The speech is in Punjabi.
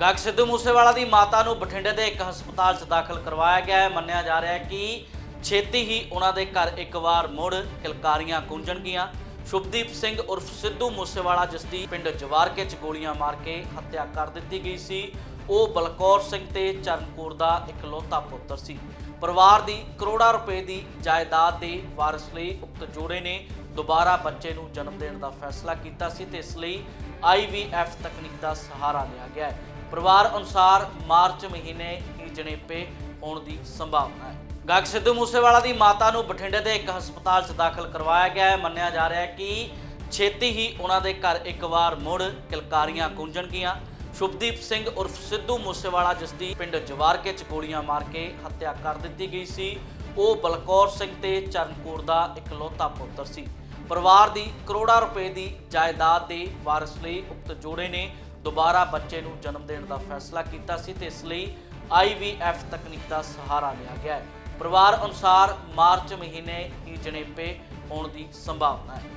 ਗਾਇਕ ਸਿੱਧੂ ਮੂਸੇਵਾਲਾ ਦੀ ਮਾਤਾ ਨੂੰ ਬਠਿੰਡੇ ਦੇ ਇੱਕ ਹਸਪਤਾਲ 'ਚ ਦਾਖਲ ਕਰਵਾਇਆ ਗਿਆ ਹੈ। ਮੰਨਿਆ ਜਾ ਰਿਹਾ ਹੈ ਕਿ ਛੇਤੀ ਹੀ ਉਹਨਾਂ ਦੇ ਘਰ ਇੱਕ ਵਾਰ ਮੁੜ ਕਿਲਕਾਰੀਆਂ ਗੂੰਜਣਗੀਆਂ ਸ਼ੁਭਦੀਪ ਸਿੰਘ ਉਰਫ ਸਿੱਧੂ ਮੂਸੇਵਾਲਾ, ਜਿਸ ਦੀ ਪਿੰਡ ਜਵਾਰਕੇ 'ਚ ਗੋਲੀਆਂ ਮਾਰ ਕੇ ਹੱਤਿਆ ਕਰ ਦਿੱਤੀ ਗਈ ਸੀ, ਉਹ ਬਲਕੌਰ ਸਿੰਘ ਤੇ ਚਰਨਕੌਰ ਦਾ ਇਕਲੌਤਾ ਪੁੱਤਰ ਸੀ। ਪਰਿਵਾਰ ਦੀ ਕਰੋੜਾਂ ਰੁਪਏ ਦੀ ਜਾਇਦਾਦ ਦੇ ਵਾਰਿਸ ਲਈ ਉਕਤ ਜੋੜੇ ਨੇ ਦੁਬਾਰਾ ਬੱਚੇ ਨੂੰ ਜਨਮ ਦੇਣ ਦਾ ਫੈਸਲਾ ਕੀਤਾ ਸੀ ਤੇ ਇਸ ਲਈ IVF ਤਕਨੀਕ ਦਾ ਸਹਾਰਾ ਲਿਆ ਗਿਆ ਹੈ। ਪਰਿਵਾਰ ਅਨੁਸਾਰ ਮਾਰਚ ਮਹੀਨੇ ਹੀ ਜਣੇਪੇ ਹੋਣ ਦੀ ਸੰਭਾਵਨਾ ਹੈ। ਗਾਇਕ ਸਿੱਧੂ ਮੂਸੇਵਾਲਾ ਦੀ ਮਾਤਾ ਨੂੰ ਬਠਿੰਡੇ ਦੇ ਇੱਕ ਹਸਪਤਾਲ 'ਚ ਦਾਖਲ ਕਰਵਾਇਆ ਗਿਆ ਹੈ। ਮੰਨਿਆ ਜਾ ਰਿਹਾ ਹੈ ਕਿ ਛੇਤੀ ਹੀ ਉਹਨਾਂ ਦੇ ਘਰ ਇੱਕ ਵਾਰ ਮੁੜ ਕਿਲਕਾਰੀਆਂ ਗੂੰਜਣਗੀਆਂ। ਸ਼ੁਭਦੀਪ ਸਿੰਘ ਉਰਫ ਸਿੱਧੂ ਮੂਸੇਵਾਲਾ, ਜਿਸ ਦੀ ਪਿੰਡ ਜਵਾਰਕੇ 'ਚ ਗੋਲੀਆਂ ਮਾਰ ਕੇ ਹੱਤਿਆ ਕਰ ਦਿੱਤੀ ਗਈ ਸੀ, ਉਹ ਬਲਕੌਰ ਸਿੰਘ ਤੇ ਚਰਨਕੌਰ ਦਾ ਇਕਲੌਤਾ ਪੁੱਤਰ ਸੀ। ਪਰਿਵਾਰ ਦੀ ਕਰੋੜਾਂ ਰੁਪਏ ਦੀ ਜਾਇਦਾਦ ਦੇ ਵਾਰਿਸ ਲਈ ਉਕਤ ਜੋੜੇ ਨੇ ਦੁਬਾਰਾ ਬੱਚੇ ਨੂੰ ਜਨਮ ਦੇਣ ਦਾ ਫੈਸਲਾ ਕੀਤਾ ਸੀ ਤੇ ਇਸ ਲਈ IVF ਤਕਨੀਕ ਦਾ ਸਹਾਰਾ ਲਿਆ ਗਿਆ ਹੈ। ਪਰਿਵਾਰ ਅਨੁਸਾਰ ਮਾਰਚ ਮਹੀਨੇ ਹੀ ਜਣੇਪੇ ਹੋਣ ਦੀ ਸੰਭਾਵਨਾ ਹੈ।